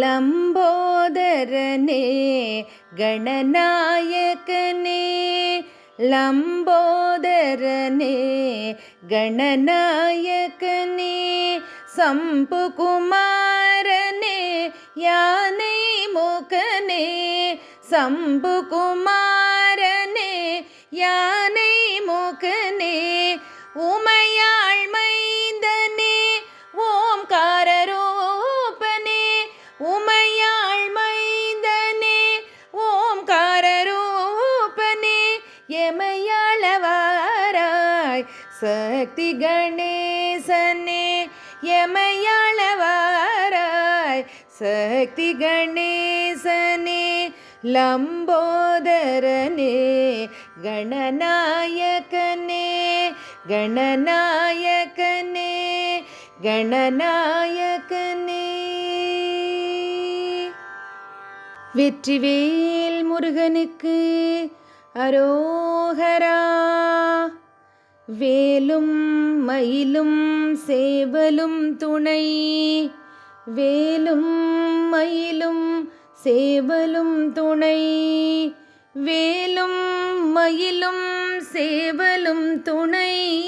ലംബോദരനെ ഗണനായകനെ ലംബോദരനെ ഗണനായകനെ സമ്പുകുമാരനെ യാനൈ മുഖനെ സമ്പുകുമാരനെ യാനൈ മുഖനെ ഉമ சக்தி கணேசனே எமையாளவாராய். சக்தி கணேசனே லம்போதரனே கணநாயகனே கணநாயகனே கணநாயகனே. வெற்றிவேல் முருகனுக்கு அரோகரா. வேலும் மயிலும் சேவலும் துணை. வேலும் மயிலும் சேவலும் துணை. வேலும் மயிலும் சேவலும் துணை.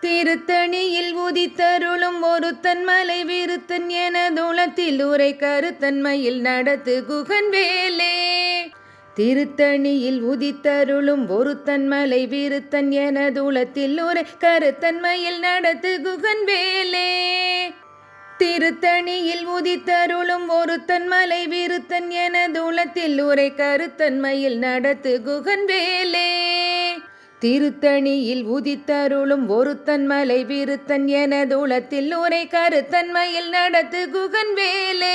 திருத்தணியில் உதித்தருளும் ஒருத்தன் மலை விருத்தன் என தூளத்தில் உரை கருத்தன்மையில் நடத்து குகன் வேலே. திருத்தணியில் உதித்தருளும் ஒருத்தன் மலை விருத்தன் என தூளத்தில் உரை கருத்தன்மையில் நடத்து குகன் வேலே. திருத்தணியில் உதித்தருளும் ஒருத்தன் மலை விருத்தன் என தூளத்தில் உரை கருத்தன்மையில் நடத்து குகன் வேலே. திருத்தணியில் உதித்தருளும் ஒருத்தன் மலை விருத்தன் என தூளத்தில் உரை கருத்தன்மையில் நடத்து குகன் வேலே.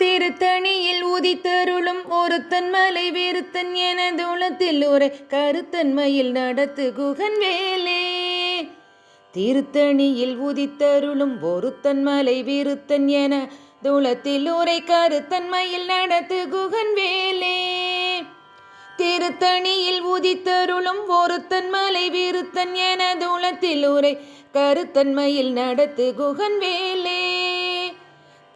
திருத்தணியில் உதித்தருளும் ஒருத்தன் மலை வீருத்தன் எனது உளத்தில் ஒரு கருத்தன்மையில் நடத்து குகன் வேலே திருத்தணியில் உதித்தருளும் ஒருத்தன் மலை வீருத்தன் என தூளத்தில் உரை கருத்தன்மையில் நடத்து குகன் வேலே திருத்தணியில் உதித்தருளும் ஒருத்தன் மலை வீருத்தன் என தூளத்தில் உரை கருத்தன்மையில் நடத்து குகன் வேலே.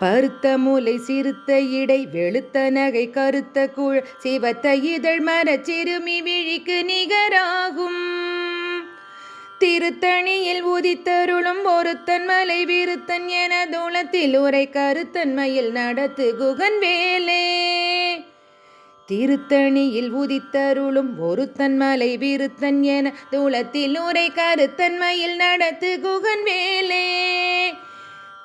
பருத்த மூலை சிறுத்த இடை வெளுத்த நகை கருத்த கூழ் சிவத்த இதழ் மரச் சிறுமி விழிக்கு நிகராகும். திருத்தணியில் உதித்தருளும் ஒருத்தன் மலை விருத்தன் என தூளத்தில் உரை கருத்தன்மையில் நடத்து குகன் வேலே. திருத்தணியில் உதித்தருளும் ஒருத்தன் மலை விருத்தன் என தூளத்தில் உரை கருத்தன்மையில் நடத்து குகன் வேலே.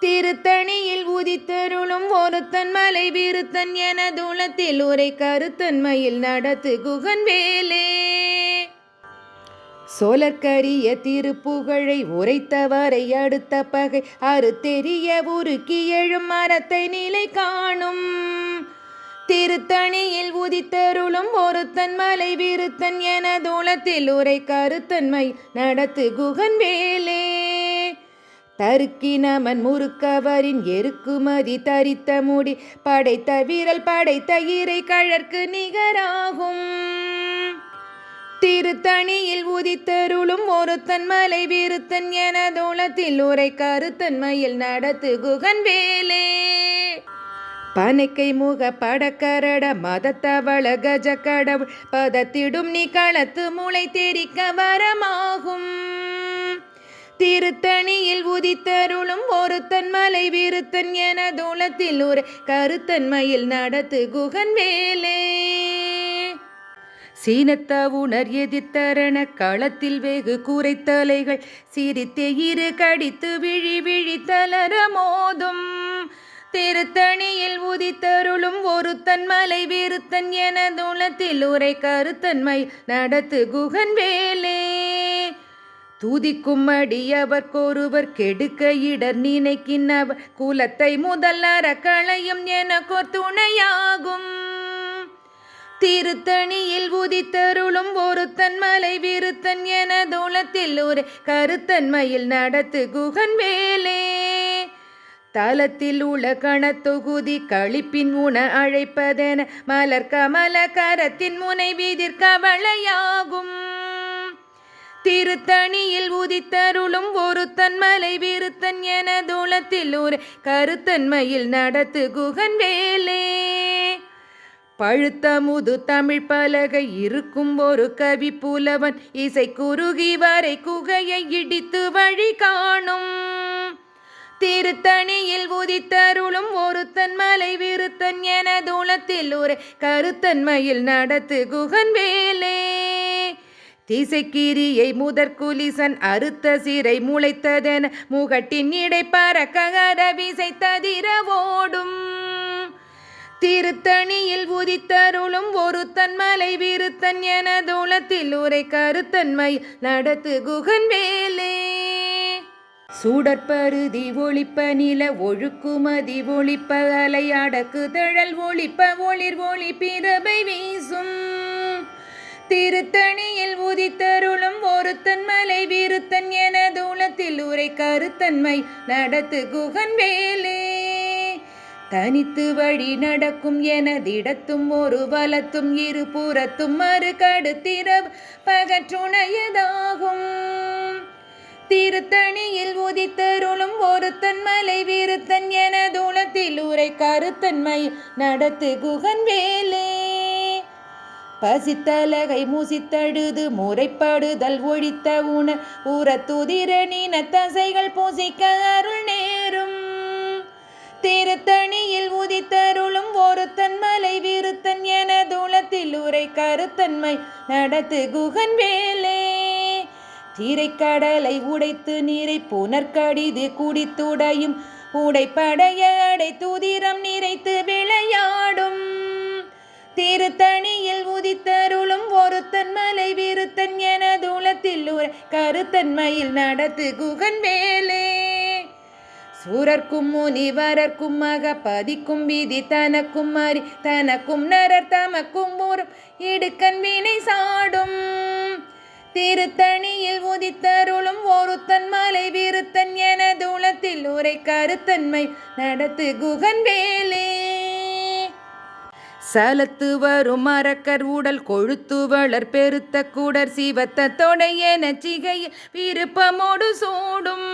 திருத்தணியில் உதித்தருளும் ஒருத்தன் மலை விருத்தன் என தூளத்தில் உரை கருத்தன்மையில் நடத்து குகன் வேலே. சோலற்கரிய திருப்புகழை உரைத்தவரை அடுத்த பகை அறுத்தெறிய உருக்கி எழும் மரத்தை நிலை காணும். திருத்தணியில் உதித்தருளும் ஒருத்தன் மலை விருத்தன் என தூளத்தில் உரை கருத்தன்மை நடத்து குகன் வேலே. தருக்கினமன் முறுக்கவரின் எருக்குமதி தரித்த முடி படைத்த வீரல் படைத்த இறை கழற்கு நிகராகும். திருத்தணியில் உதித்தருளும் ஒருத்தன் மலை விருத்தன் என தூளத்தில் உரை கருத்தன்மையில் நடத்து குகன் வேலே. பனைக்கை முக படக்கரட மதத்தவள கஜ கடவுள் பதத்திடும் நீ களத்து முளை தெரிக்க வரமாகும். திருத்தணியில் உதித்தருளும் ஒருத்தன் மலை விருத்தன் என தூளத்தில் ஒரு கருத்தன்மையில் நடத்து குகன் வேலே சீனத்த உணர் எதிர்த்தரண களத்தில் வெகு கூரைத்தலைகள் சிரித்தே இரு கடித்து விழி விழி தளர மோதும். திருத்தணியில் உதித்தருளும் ஒருத்தன் மலை விருத்தன் என தூளத்தில் உரை கருத்தன்மை நடத்து குகன் வேலே துதிக்கும் அடியவர்க்கொருவர் கெடுக்க இடர் நினைக்கின்றவர் குலத்தை முதல் அறக்களையும் எனக்கோர் துணையாகும். திருத்தணியில் உதித்தருளும் ஒருத்தன் மலை விருத்தன் என தூளத்தில் ஒரு கருத்தன்மையில் நடத்து குகன் வேலே தலத்தில் உள்ள கணத்தொகுதி கழிப்பின் உண அழைப்பதென மலர் கமல கரத்தின் முனை வீதிர் கவளையாகும் திருத்தணியில் உதித்தருளும் ஒரு தன்மலை விருத்தன் என தூளத்தில் ஒரு கருத்தன்மையில் நடத்து குகன் வேலே பழுத்த முது தமிழ் பலகை இருக்கும் ஒரு கவி புலவன் இசை குறுகி வரை குகையை இடித்து வழி காணும். திருத்தணியில் உதித்தருளும் ஒருத்தன் மலை விருத்தன் என தூளத்தில் ஒரு கருத்தன்மையில் நடத்து குகன் வேலே திசைக்கிரியை முதற்குலிசன் அறுத்த சிறை முளைத்ததென முகட்டின் இடை பறக்ககர விசை திருத்தணியில் உதித்தருளும் ஒருத்தன் மலை விருத்தன் என தூளத்தில் உரை கருத்தன்மை நடத்து குகன் வேலே. சூடற்பருதி ஒழிப்ப நில ஒழுக்குமதி ஒழிப்ப அலை அடக்கு தழல் ஒளிப்ப ஒளிர் ஒளி பிறபை வீசும். திருத்தணியில் உதித்தருளும் ஒருத்தன் மலை வீருத்தன் என தூளத்தில் உரை கருத்தன்மை நடத்து குகன் வேலே. தனித்து வழி நடக்கும் எனதிடத்தும் ஒரு வலத்தும் இரு புறத்தும் மறு கடுத்திரவு பகற்றுணையதாகும். திருத்தணியில் உதித்தருளும் ஒருத்தன் மலை வீருத்தன் என தூளத்தில் உரை கருத்தன்மை நடத்து குகன் வேலே. பசித்தலகை மூசித்தழுது முறைப்படுதல் ஒழித்த உண ஊரத்துதிர நீன தசைகள் பூசிக்க அருள் நேரும். திருத்தணியில் உதித்தருளும் ஒருத்தன் மலை விருத்தன் என தூளத்தில் உரை கருத்தன்மை நடத்து குகன் வேலே. திரைக்கடலை உடைத்து நீரை புனர்கடிது குடித்துடையும் உடைப்படைய அடை துதிரம் நிறைத்து விளையாடும். திருத்தணியில் உதித்தருளும் ஒருத்தன் மலை விருத்தன் என தூளத்தில் உரை கருத்தன்மையில் நடத்து குகன் வேலே சூரர்க்கும் முனிவரர்க்கும் மகபதிக்கும் விதி தனக்கும் மாறி தனக்கும் நரர் தமக்கும் ஊரும் இடுக்கன் வினை சாடும். திருத்தணியில் உதித்தருளும் ஒருத்தன் மலை விருத்தன் என தூளத்தில் உரை கருத்தன்மை நடத்து குகன் வேலே சலத்து வரும் மரக்கர் உடல் கொழுத்து வளர் பெருத்த கூடர் சிவத்த தொடைய நச்சிகையில் விருப்பமோடு சூடும்.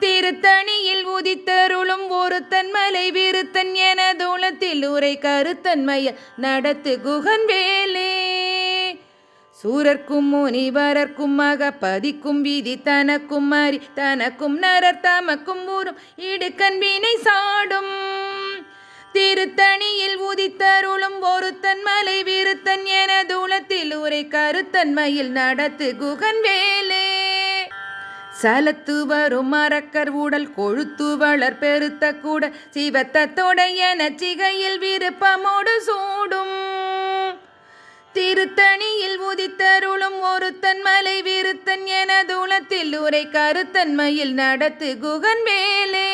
திருத்தணியில் உதித்தருளும் ஒருத்தன் மலை விருத்தன் என தூளத்தில் உரை கருத்தன்மைய நடத்து குகன் வேலே. சூரர்க்கும் முனிவரர்க்கும் மகப்பதிக்கும் விதி தனக்கும் மறி தனக்கும் நரர் தமக்கும் ஊரும் இடுக்கன் வினை சாடும். திருத்தணியில் உதித்தருளும் ஒருத்தன் மலை விருத்தன் என தூளத்தில் உரை கருத்தன்மையில் நடத்து குகன் வேலே சலத்து வரும் மரக்கர் உடல் கொழுத்து வளர் பெருத்த கூட சிவத்தத்தோட என சிகையில் விருப்பமோடு சூடும். திருத்தணியில் உதித்தருளும் ஒருத்தன் மலை விருத்தன் என தூளத்தில் உரை கருத்தன்மையில் நடத்து குகன் வேலே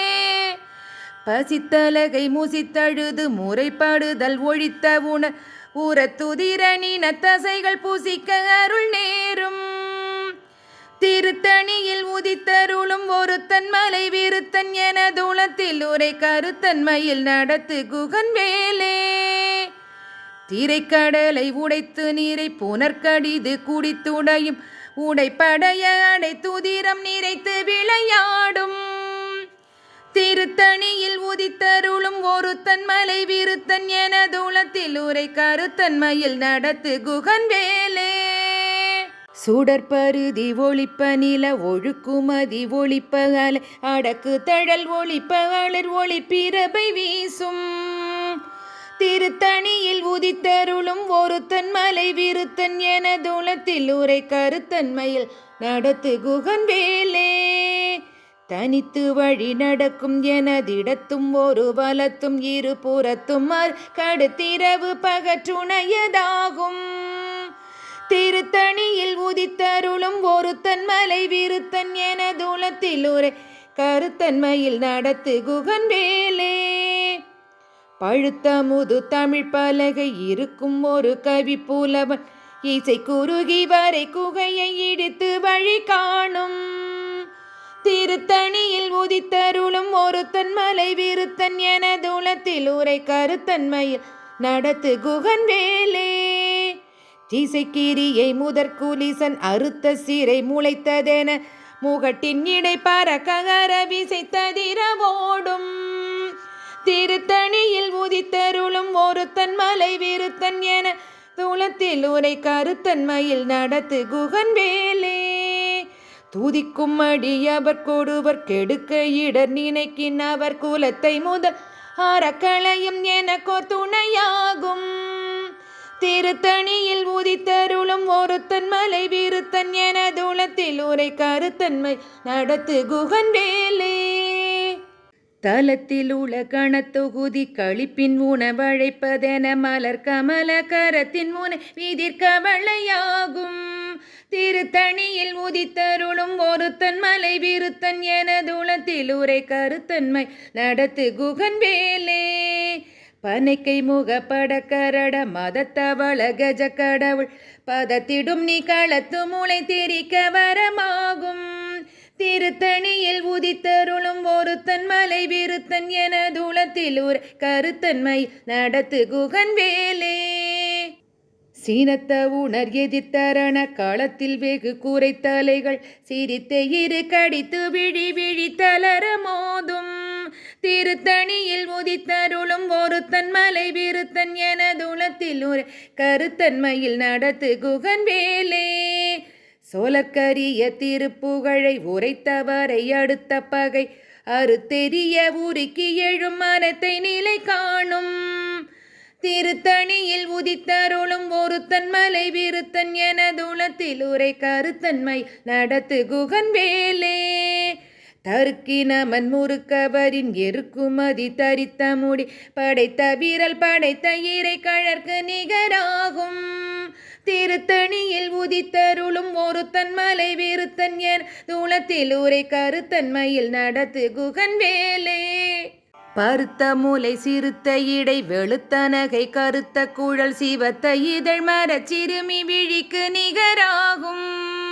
பசித்தலகை முசித்தழுது முறைப்படுதல் ஒழித்த உண ஊரத்துதிரணின தசைகள் பூசிக்க அருள் நேரும். திருத்தணியில் உதித்தருளும் ஒருத்தன் மலை விருத்தன் என தூளத்தில் உரை கருத்தன்மையில் நடத்து குகன் வேலே. திரைக்கடலை உடைத்து நீரை புனர்கடிது குடித்துடையும். உடைப்படைய அடைத்துதிரம் நிறைத்து விளையாடும். திருத்தணியில் உதித்தருளும் ஒருத்தன் மலை விருத்தன் என தூளத்தில் உரை கருத்தன்மையில் நடத்து குகன் வேலே சுடற்பருதி ஒழிப்ப நில ஒழுக்குமதி ஒழிப்ப அலை அடக்கு தழல் ஒழிப்ப அலர் ஒளிப்பிரபை வீசும். திருத்தணியில் உதித்தருளும் ஒருத்தன் மலை விருத்தன் என தூளத்தில் உரை கருத்தன்மையில் நடத்து குகன் வேலே தனித்து வழி நடக்கும் எனதிடத்தும் ஒரு வலத்தும் இரு புறத்தும் கடுத்திரவு பகற்றுணையதாகும். திருத்தணியில் உதித்தருளும் ஒரு தன்மலை விருத்தன் என தூளத்தில் உரை கருத்தன்மையில் நடத்து குகன் வேலே. பழுத்த முது தமிழ் பலகை இருக்கும் ஒரு கவி புலவன் இசை குறுகி வரை குகையை இடித்து வழி காணும். திருத்தணியில் உதித்தருளும் ஒருத்தன் மலை விருத்தன் என தூளத்தில் உரை கருத்தன்மையில் நடத்து குகன் வேலே. திசைக்கிரியை முதற் குலிசன் அறுத்த சீரை முளைத்ததென முகட்டின் இடை பறக்ககர விசைத்ததிரவோடும். திருத்தணியில் உதித்தருளும் ஒருத்தன் மலை விருத்தன் என தூளத்தில் உரை கருத்தன்மையில் நடத்து குகன் வேலே. தூதிக்கும் அடியவர் கொடுவர் கெடுக்க இடர் நினைக்கின் அவர் குலத்தை முதல் அறக்களையும் எனக்கோ துணையாகும் திருத்தணியில் உதித்தருளும் ஒருத்தன் மலை விருத்தன் எனதுளத்தில் உரை கருத்தன்மை நடத்து குகன் வேலே. தலத்தில் உள்ள கணத்தொகுதி கழிப்பின் உணவழைப்பதென மலர் கமல கரத்தின் முனை விதிர்கவளையாகும் திருத்தணியில் உதித்தருளும் ஒருத்தன் மலை விருத்தன் எனதுளத்தில் உரை கருத்தன்மை நடத்து குகன் வேலே. பனைக்கை முகப்பட கரட மதத்தவள கஜ கடவுள் பதத்திடும் நீ களத்து மூளை திரிக்க வரமாகும். திருத்தணியில் உதித்தருளும் ஒருத்தன் மலை விருத்தன் என தூளத்தில் ஒரு கருத்தன்மை நடத்து குகன் வேலே. சீனத்த உணர் எதிர்த்தரண காலத்தில் வெகு கூரை தலைகள் சிரித்த இரு கடித்து விழி விழி தளர மோதும். திருத்தணியில் உதித்தருளும் ஒருத்தன் மலை விருத்தன் என தூளத்தில் ஒரு கருத்தன்மையில் நடத்து குகன் வேலே. சோலக்கரிய திருப்புகழை உரைத்தவரை அடுத்த பகை. அறுத்தெரிய உருக்கி எழும் மரத்தை நிலை காணும். திருத்தணியில் உதித்தருளும் ஒருத்தன் மலை விருத்தன் எனதுளத்தில் உரை கருத்தன்மை நடத்து குகன் வேலே. தருக்கினமன் முறுக்கவரின் எருக்குமதி தரித்த முடி. படைத்த வீரல் படைத்த இறை கழற்கு நிகராகும். திருத்தணியில் உதித்தருளும் ஒருத்தன் மலை விருத்தன் என் தூளத்தில் உரை கருத்தன்மையில் நடத்து குகன் வேலே. பருத்த மூலை சிறுத்த இடை வெளுத்த நகை கருத்த குழல் சிவத்த இதழ் மரச் சிறுமி விழிக்கு நிகராகும்.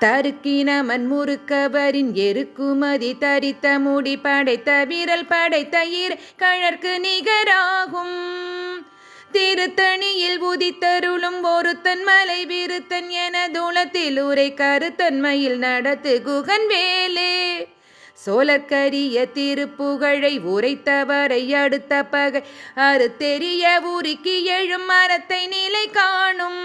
தருக்கின முறுக்கவரின் எருக்குமதி தரித்த முடி படைத்த விரல் படைத்த இரு கழற்கு நிகராகும். திருத்தணியில் உதித்தருளும் ஒருத்தன் மலை விருத்தன் என தூளத்தில் உரை கருத்தன்மையில் நடத்து குகன் வேலே. சோழக்கரிய திருப்புகழை உரைத்தவரை அடுத்த பகை அறுத்தெரிய உருக்கி எழும் மரத்தை நிலை காணும்.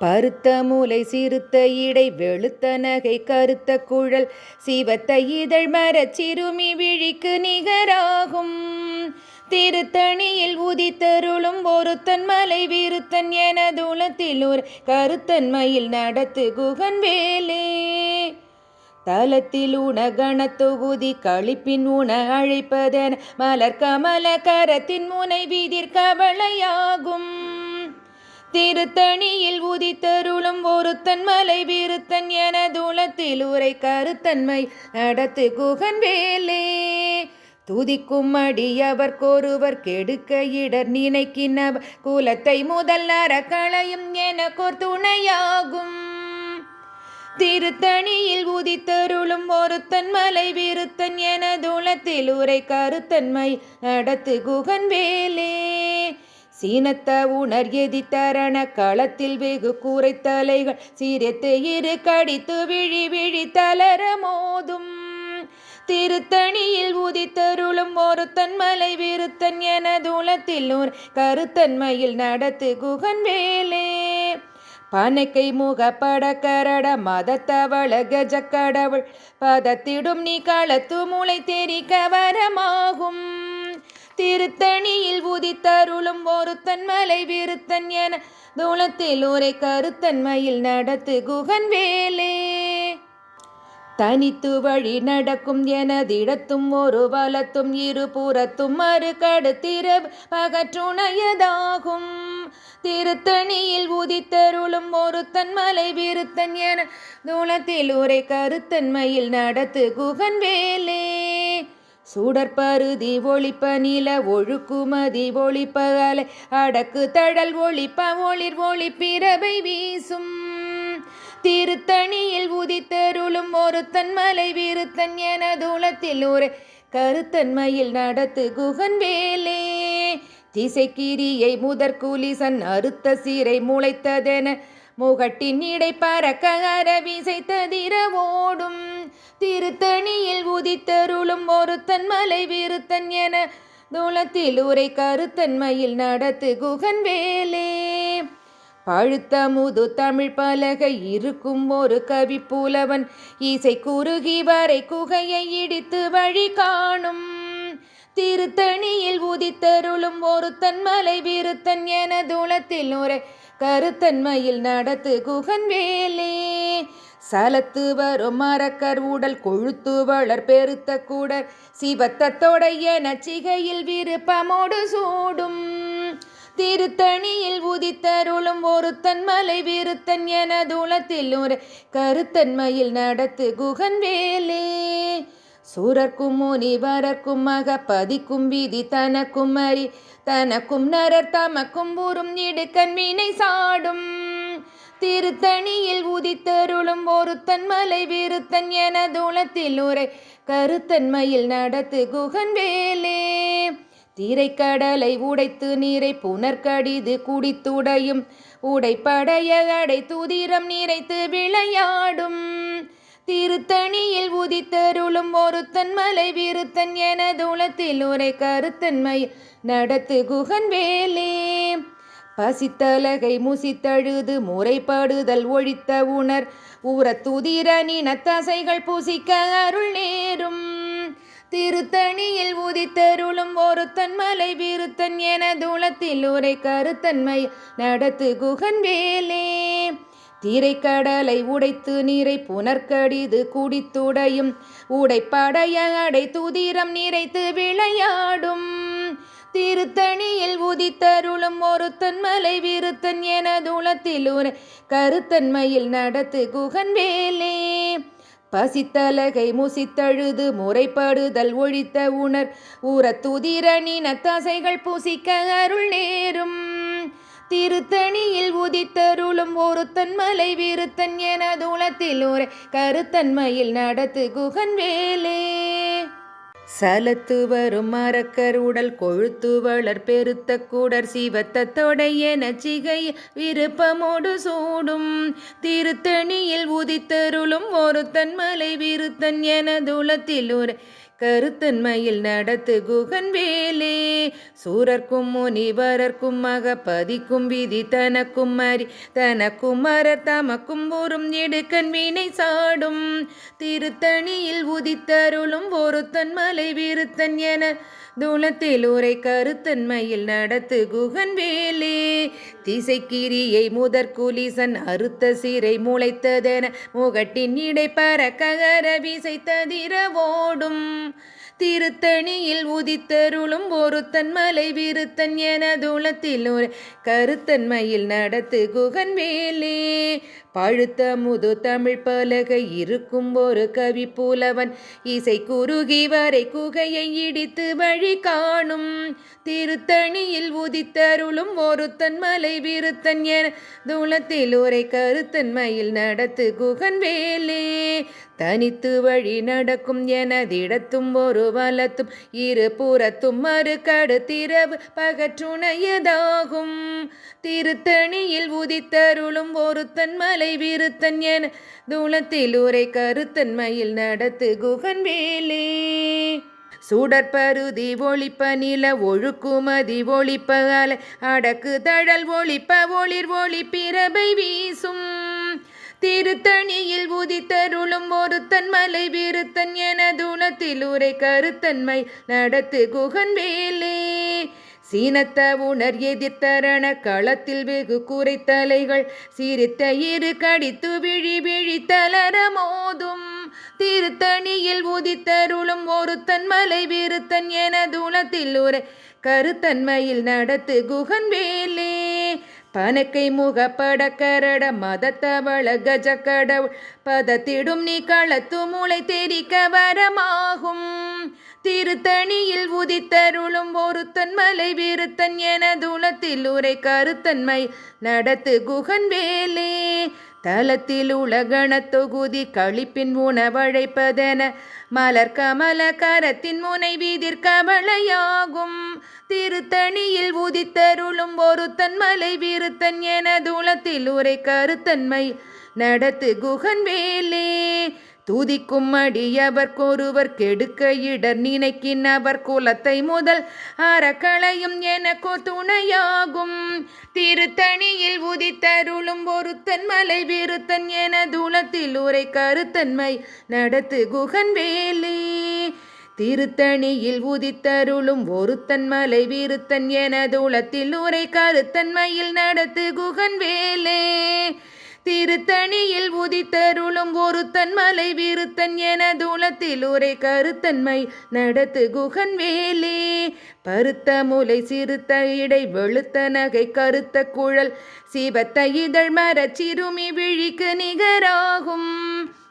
பருத்த மூலை சிறுத்த இடை வெளுத்த நகை கருத்த குழல் சிவத்த இதழ் மரச் சிறுமி விழிக்கு நிகராகும். திருத்தணியில் உதித்தருளும் ஒருத்தன் மலை விருத்தன் எனதுளத்தில் ஒரு கருத்தன்மையில் நடத்து குகன் வேலே. தலத்தில் உண கணத்தொகுதி களிப்பின் உண அழைப்பதன் மலர் கமல கரத்தின் முனை வீதிர் கவலையாகும். திருத்தணியில் உதித்தருளும் ஒருத்தன் மலை விருத்தன் என தூளத்தில் உரை கருத்தன்மை நடத்து குகன் வேலே. துதிக்கும் அடியவர்க்கொருவர் கெடுக்க இடர் நினைக்கினவர் குலத்தை முதல் நரக்களையும் எனக்கோர் துணையாகும். திருத்தணியில் உதித்தருளும் ஒருத்தன் மலை விருத்தன் என தூளத்தில் உரை கருத்தன்மை நடத்து குகன் வேலே. சீனத்த உணர் எதித்தரண களத்தில் வெகு கூரை தலைகள் சீரத்து இரு கடித்து விழி விழி தளர மோதும். திருத்தணியில் உதித்தருளும் ஒருத்தன் மலை விருத்தன் என தூளத்தில் ஒரு கருத்தன்மையில் நடத்து குகன் வேலே. பனைக்கை முகப்பட கரட மதத்தவள கஜக்கடவுள் பதத்திடும் நீ களத்து முளை தெரி கவரமாகும் திருத்தணியில் உதித்தருளும் ஒருத்தன் மலை விருத்தன் என தூளத்தில் ஒரே கருத்தன்மையில் நடத்து குகன் வேலே. தனித்து வழி நடக்கும் எனதிடத்தும் ஒரு வலத்தும் இருபுறத்தும் மறு கடுத்திர பகற்றுணையதாகும். திருத்தணியில் உதித்தருளும் ஒருத்தன் மலை விருத்தன் என தூளத்தில் ஒரே கருத்தன்மையில் நடத்து குகன் வேலே. சூடற்பருதி ஒளிப்ப நில ஒழுக்குமதி ஒளிப்ப அலை. அடக்கு தடல் ஒளிப்ப ஒளிர் ஒளிப்பிறவை வீசும். திருத்தணியில் உதித்தருளும் ஒருத்தன் மலை விருத்தன் என தூளத்தில் ஒரு கருத்தன்மையில் நடத்து குகன் வேலே. திசைக்கிரியை முதற்குலிசன் அறுத்த சீரை முளைத்ததென. முகட்டின் இடை பறக்க அரவிசைத்ததிர ஓடும். திருத்தணியில் உதித்தருளும் ஒருத்தன் மலை விருத்தன் என தூளத்தில் உரை கருத்தன்மையில் நடத்து குகன் வேலே பழுத்த முது தமிழ் பலகை இருக்கும் ஒரு கவி புலவன் இசை குறுகி வரை குகையை இடித்து வழி காணும். திருத்தணியில் உதித்தருளும் ஒருத்தன் மலை விருத்தன் என தூளத்தில் உரை கருத்தன்மையில் நடத்து குகன் வேலே சலத்து வரும் மரக்கர் ஊடல் கொழுத்து வளர் பெருத்த கூடர் சிவத்தத்தோடைய நச்சிகையில் விருப்பமோடு சூடும். திருத்தணியில் உதித்தருளும் ஒருத்தன் மலை விருத்தன் என தூளத்தில் ஒரு கருத்தன்மையில் நடத்து குகன் வேலே. சூரர்க்கும் முனி முனிவரர்க்கும் மக பதிக்கும் விதி தனக்கும் அறி தனக்கும் நரர் தமக்கும் ஊரும் இடுக்கன் வினை சாடும். திருத்தணியில் உதித்தருளும் ஒருத்தன் மலை விருத்தன் என தூளத்தில் உரை. கருத்தன்மையில் நடத்து குகன் வேலே திரைக்கடலை உடைத்து நீரை புனர்கடிது குடித்துடையும். உடைப்படைய அடை துதிரம் நிறைத்து விளையாடும். திருத்தணியில் உதித்தருளும் ஒருத்தன் மலை விருத்தன் என தூளத்தில் உரை. கருத்தன்மை நடத்து குகன் வேலே பசித்தலகை முசித்தழுது முறைப்படுதல் ஒழித்த உணர். ஊரத்துதிர நினத்தசைகள் பூசிக்க அருள் நேரும். திருத்தணியில் உதித்தருளும் ஒருத்தன் மலை விருத்தன் என தூளத்தில் உரை கருத்தன்மை நடத்து குகன் வேலே. தீரைக்கடலை உடைத்து நீரை புனர்கடிது குடித்துடையும். உடைப்படைய அடை துதிரம் நிறைத்து விளையாடும். திருத்தணியில் உதித்தருளும் ஒருத்தன் மலை விருத்தன் என துளத்தில் உரை கருத்தன்மையில் நடத்து குகன் வேலே பசித்தலகை முசித்தழுது முறைப்படுதல் ஒழித்த உணர் உரத்துதிரணின தசைகள் பூசிக்க அருள் நேரும். திருத்தணியில் உதித்தருளும் ஒருத்தன் மலை விருத்தன் என துளத்தில் உரை கருத்தன்மையில் நடத்து குகன் வேலே சலத்து வரும் மரக்கர் உடல் கொழுத்து வளர் பெருத்த கூடர் சிவத்த நச்சிகை விருப்பமோடு சூடும். திருத்தணியில் உதித்தருளும் ஒருத்தன் மலை விருத்தன் என துளத்தில் ஒரு கருத்தன்மையில் நடத்து குகன் வேலே. சூரர்க்கும் முனிவரர்க்கும் மகப்பதிக்கும் விதி தனக்கும் மறி தனக்கும் மரர் தமக்கும் ஊரும் எடுக்கன் வீணை சாடும். திருத்தணியில் உதித்தருளும் ஒருத்தன் மலை விருத்தன் என துளத்தில் உரை கருத்தன்மையில் நடத்து குகன் வேலே திசைக்கிரியை முதற்குலிசன் அறுத்த சிறை முளைத்ததென முகட்டின் இடை ககர விசைத்ததிர ஓடும் திருத்தணியில் உதித்தருளும் ஒருத்தன் மலை விருத்தன் என துளத்தில் ஒரு கருத்தன்மையில் நடத்து குகன் வேலே பழுத்த முது தமிழ் பலகை இருக்கும் ஒரு கவி புலவன். இசை குறுகி வரை குகையை இடித்து வழி காணும். திருத்தணியில் உதித்தருளும் ஒருத்தன் மலை விருத்தன் என தூளத்தில் உரை கருத்தன் மயில் நடத்து குகன் வேலே. தனித்து வழி நடக்கும் எனதிடத்தும் ஒரு வலத்தும் இரு புறத்தும் மறு கடுத்திரவு பகற்றுணையதாகும். திருத்தணியில் உதித்தருளும் ஒருத்தன் மலை தலை விருத்தன் என தூளத்தில் உரை கருத்தன்மையில் நடத்து குகன் வேலே சுடற்பருதி ஒழிப்ப நில ஒழுக்குமதி ஒழிப்ப அலை அடக்கு தழல் ஒழிப்ப ஒளிர் ஒளி பிறபை வீசும். திருத்தணியில் உதித்தருளும் ஒருத்தன் மலை விருத்தன் என துணத்தில் உரை கருத்தன்மை நடத்து குகன் வேலே சீனத்த உணர் எதிர்த்தரண களத்தில் வெகு குறைத்தலைகள் சிரித்த இரு கடித்து விழி விழி தளர மோதும். திருத்தணியில் உதித்தருளும் ஒருத்தன் மலை விருத்தன் என துளத்தில் உரை கருத்தன்மையில் நடத்து குகன் வேலே. பனக்கை முகப்பட கரட மதத்தவள கஜ கடவுள் பதத்திடும் நீ களத்து மூளை தெரிக்க வரமாகும். திருத்தணியில் உதித்தருளும் ஒருத்தன் மலை விருத்தன் என துளத்தில் உரை கருத்தன்மை நடத்து குகன் வேலே தலத்தில் உலகண தொகுதி கழிப்பின் உணவழைப்பதென மலர் கமல கரத்தின் முனை வீதிர் கவளையாகும் திருத்தணியில் உதித்தருளும் ஒருத்தன் மலை விருத்தன் என துளத்தில் உரை கருத்தன்மை நடத்து குகன் வேலே துதிக்கும் அடியவர்க்கொருவர் கெடுக்க இடர் நினைக்கின் அவர் குலத்தை முதல் அறக்களையும் எனக்கு துணையாகும். திருத்தணியில் உதித்தருளும் ஒருத்தன் மலை விருத்தன் என தூளத்தில் உரை கருத்தன்மை நடத்து குகன் வேலே. திருத்தணியில் உதித்தருளும் ஒருத்தன் மலை வீருத்தன் என துளத்தில் உரை கருத்தன்மையில் நடத்து குகன் வேலே. திருத்தணியில் உதித்தருளும் ஒருத்தன் மலை விருத்தன் என தூளத்தில் உரை கருத்தன்மை. நடத்து குகன் வேலே. பருத்த முலை சிறுத்த இடை வெளுத்த நகை கருத்த குழல். சிவத்த இதழ் மரச்சிறுமி விழிக்கு நிகராகும்.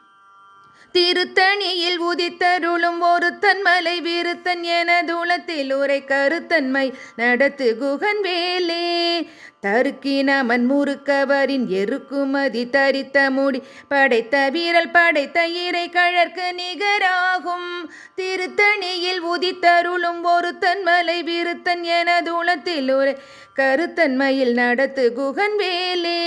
திருத்தணியில் உதித்தருளும் ஒருத்தன் மலை விருத்தன் என தூளத்தில் உரை கருத்தன்மை நடத்து குகன் வேலே தருக்கினமன் முறுக்கவரின் எருக்குமதி தரித்த முடி படைத்த வீரல் படைத்த இறை கழற்கு நிகராகும். திருத்தணியில் உதித்தருளும் ஒருத்தன் மலை விருத்தன் என தூளத்தில் உரை கருத்தன்மையில் நடத்து குகன் வேலே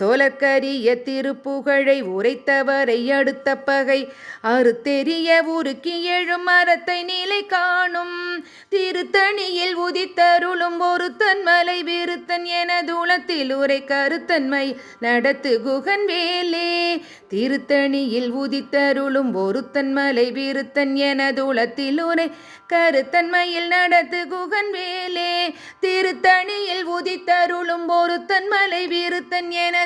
சோலக்கரிய திருப்புகழை உரைத்தவரை அடுத்த பகை. அறுத்தெரிய உருக்கி எழும் மரத்தை நிலை காணும். திருத்தணியில் உதித்தருளும் ஒரு மலை விருத்தன் என தூளத்தில் உரை கருத்தன்மை நடத்து குகன் வேலே. திருத்தணியில் உதித்தருளும் ஒரு மலை விருத்தன் என தூளத்தில் உரை கருத்தன்மையில் நடத்து குகன் வேலே. திருத்தணியில் உதித்தருளும் ஒரு மலை விருத்தன் என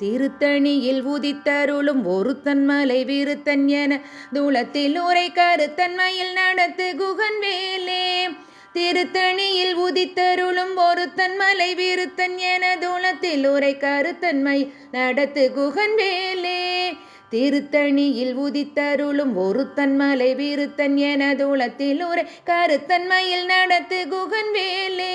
திருத்தணியில் உதித்தருளும் ஒருத்தன் மலை விருத்தன் என தூளத்தில் உரை கருத்தன்மையில் நடத்து குகன் வேலே திருத்தணியில் உதித்தருளும் ஒருத்தன் மலை விருத்தன் என தூளத்தில் உரை கருத்தன்மை நடத்து குகன் வேலே திருத்தணியில் உதித்தருளும் ஒருத்தன் மலை விருத்தன் என தூளத்தில் உரை கருத்தன்மையில் நடத்து குகன் வேலே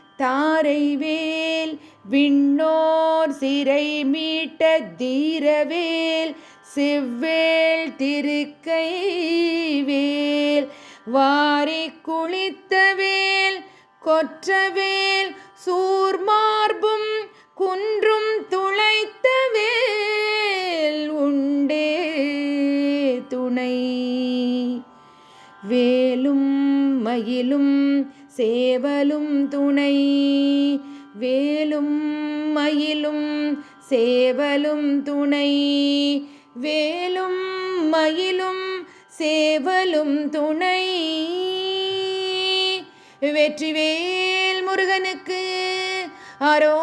தாரை வேல் விண்ணோர் சிறை மீட்ட தீரவேல் செவ்வேள் திருக்கைவேல் வாரி குளித்தவேல் கொற்றவேல் சூர்மார்பும் குன்றும் துளைத்தவேல் உண்டே துணை. வேலும் மயிலும் சேவலும் துணை வேலும் மயிலும் சேவலும் துணை வேலும் மயிலும் சேவலும் துணை. வெற்றிவேல் முருகனுக்கு அரோ